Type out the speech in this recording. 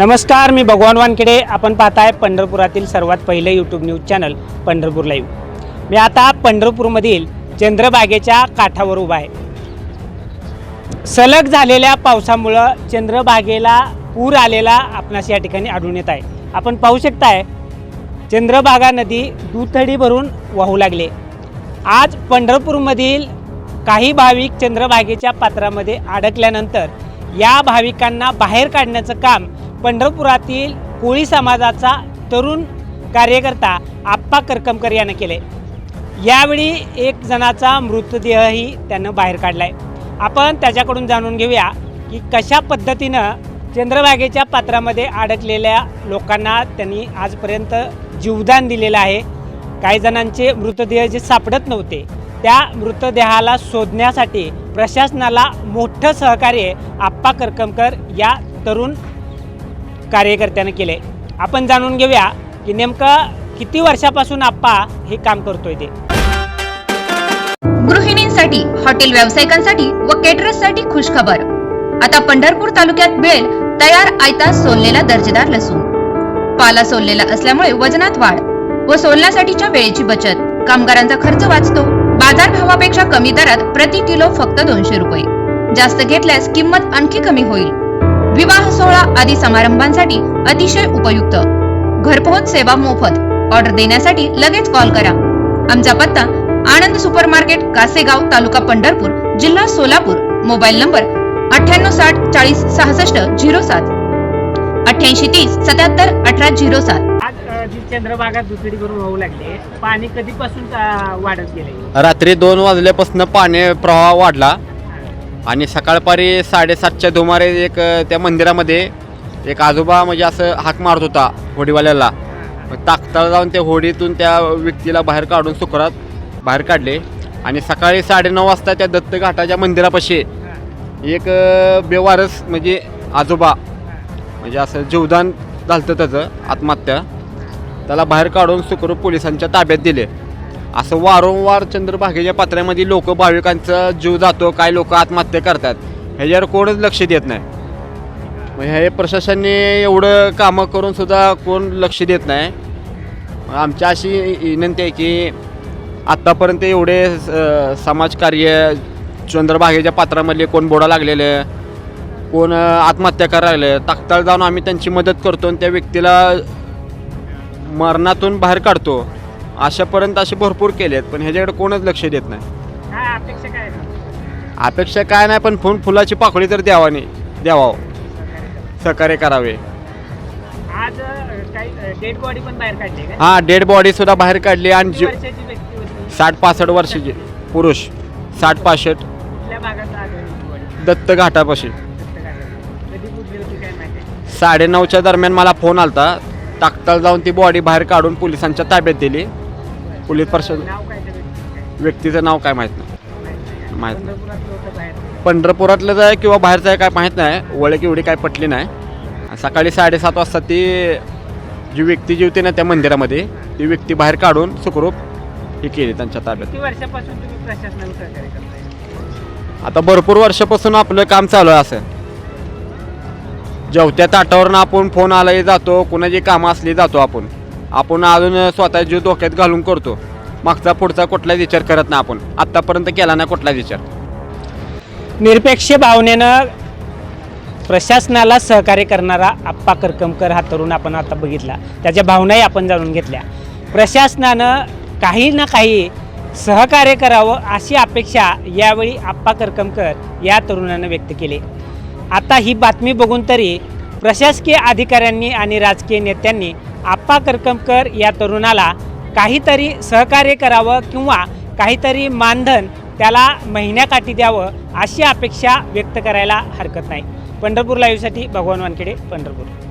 नमस्कार मी भगवान वानखेडे. आपण पाहताय पंढरपुरातील सर्वात पहिलं YouTube news channel Pandharpur live मी आता पंढरपूरमधील चंद्रबागेच्या काठावर उभा आहे. सलग झालेल्या पावसामुळं चंद्रबागेला पूर आलेला आपणास या ठिकाणी आढळून येत आहे. आपण पाहू शकताय चंद्रभागा नदी दुथडी भरून वाहू लागले. आज पंढरपूरमधील काही भाविक चंद्रभागेच्या पात्रामध्ये अडकल्यानंतर या भाविकांना बाहेर काढण्याचं काम पंढरपुरातील कोळी समाजाचा तरुण कार्यकर्ता आप्पा करकमकर यानं केले. यावेळी एक जणाचा मृतदेहही त्यानं बाहेर काढलाय. आपण त्याच्याकडून जाणून घेऊया की कशा पद्धतीनं चंद्रभागेच्या पात्रामध्ये अडकलेल्या लोकांना त्यांनी आजपर्यंत जीवदान दिलेलं आहे. काही जणांचे मृतदेह जे सापडत नव्हते त्या मृतदेहाला शोधण्यासाठी प्रशासनाला मोठं सहकार्य आप्पा करकमकर या तरुण कार्यकर्त्यानं केले. आपण जाणून घेऊया की नेमकं किती वर्षापासून आप्पा हे काम करतोय ते. गृहिणींसाठी हॉटेल व्यावसायिकांसाठी व केटरर्ससाठी खुशखबर. आता पंढरपूर तालुक्यात मिळेल तयार आयता सोललेला दर्जेदार लसूण. पाला सोललेला असल्यामुळे वजनात वाढ व सोलण्यासाठीच्या वेळेची बचत. कामगारांचा खर्च वाचतो. बाजार भावापेक्षा कमी दरात प्रति किलो फक्त दोनशे रुपये. जास्त घेतल्यास किंमत आणखी कमी होईल. विवाह सोहळा आदी समारंभांसाठी अतिशय उपयुक्त. घरपोहोच सेवा मोफत. ऑर्डर देण्यासाठी लगेच कॉल करा. आमचा पत्ता आनंद सुपर मार्केट कासेगाव तालुका पंढरपूर जिल्हा सोलापूर. मोबाईल नंबर अठ्ठ्याण्णव साठ चाळीस सहासष्ट झिरो सात. अठ्ठ्याऐंशी तीस सत्याहत्तर अठरा झिरो सात. आज अ, जी चंद्रभागा दुसरी करून लागले. पाणी कधीपासून अ, वाढत गेले? रात्री दोन वाजल्यापासून पाणी प्रवाह वाढला. आणि सकाळपारी साडेसातच्या दुमारे एक त्या मंदिरामध्ये एक आजोबा म्हणजे असं हाक मारत होता होडीवाल्याला. मग ताकताळ जाऊन त्या होडीतून त्या व्यक्तीला बाहेर काढून सुकरात बाहेर काढले. आणि सकाळी साडेनऊ वाजता त्या दत्त घाटाच्या मंदिरापाशी एक बेवारस म्हणजे आजोबा म्हणजे असं जीवदान झालं त्याचं आत्महत्या. त्याला बाहेर काढून सुखरूप पोलिसांच्या ताब्यात दिले. असं वारंवार चंद्रभागेच्या पात्रामध्ये लोक भाविकांचा जीव जातो काय लोक आत्महत्या करतात ह्याच्यावर कोणच लक्ष देत नाही. मग हे प्रशासनाने एवढं कामं करून सुद्धा कोण लक्ष देत नाही. आमची अशी विनंती आहे की आत्तापर्यंत एवढे समाजकार्य चंद्रभागेच्या पात्रामधले कोण बोडा लागलेले कोण आत्महत्या करायला लागलं तात्काळ जाऊन आम्ही त्यांची मदत करतो आणि त्या व्यक्तीला मरणातून बाहेर काढतो. अशापर्यंत असे भरपूर केलेत पण ह्याच्याकडे कोणच लक्ष देत नाही. अपेक्षा काय आहे? अपेक्षा काय नाही पण फुल फुलाची पाकळी तर द्यावानी द्यावा सहकार्य करावे. आज अ, काही डेड बॉडी पण बाहेर काढली का? हां डेड बॉडी सुद्धा बाहेर काढली आणि किती जीव वर्षाची व्यक्ती होती? साठ पासष्ट वर्षाची. पुरुष. साठ पासष्ट कुठल्या भागात आढळली बॉडी दत्त घाटापाशी कधी कुठली होती काय माहिती? आहे? साडेनऊच्या दरम्यान मला फोन आलता. ताकताळ जाऊन ती बॉडी बाहेर काढून पोलिसांच्या ताब्यात दिली. पोलीस प्रशासन व्यक्तीचं? नाव काय माहीत नाही. माहीत नाही. पंढरपुरात होतं बाहेर? पंढरपुरातलं आहे किंवा बाहेरचं आहे काय माहीत नाही. ओळख एवढी काय पटली नाही. सकाळी साडेसात वाजता ती जी व्यक्ती जी होती ना त्या मंदिरामध्ये ती व्यक्ती बाहेर काढून सुखरूप ही केली त्यांच्या ताब्यात. आता भरपूर वर्षापासून आपलं काम चालू आहे असं. जेवत्या ताटावरनं आपण फोन आलाही जातो कुणाची कामं असली जातो आपण. आपण अजून स्वतः जीव धोक्यात घालून करतो. मागचा पुढचा कुठलाच विचार करत नाही आपण. आत्तापर्यंत केला नाही कुठलाच विचार. निरपेक्ष भावनेनं प्रशासनाला सहकार्य करणारा आप्पा करकमकर हा तरुण आपण आता बघितला. त्याच्या भावनाही आपण जाणून घेतल्या. प्रशासनानं काही ना काही सहकार्य करावं अशी अपेक्षा यावेळी आप्पा करकमकर या तरुणानं व्यक्त केली. आता ही बातमी बघून तरी प्रशासकीय अधिकाऱ्यांनी आणि राजकीय नेत्यांनी आप्पा करकमकर या तरुणाला काहीतरी सहकार्य करावं किंवा काहीतरी मानधन त्याला महिन्याकाठी द्यावं अशी अपेक्षा व्यक्त करायला हरकत नाही. पंढरपूर लाईव्हसाठी भगवान वानखेडे पंढरपूर.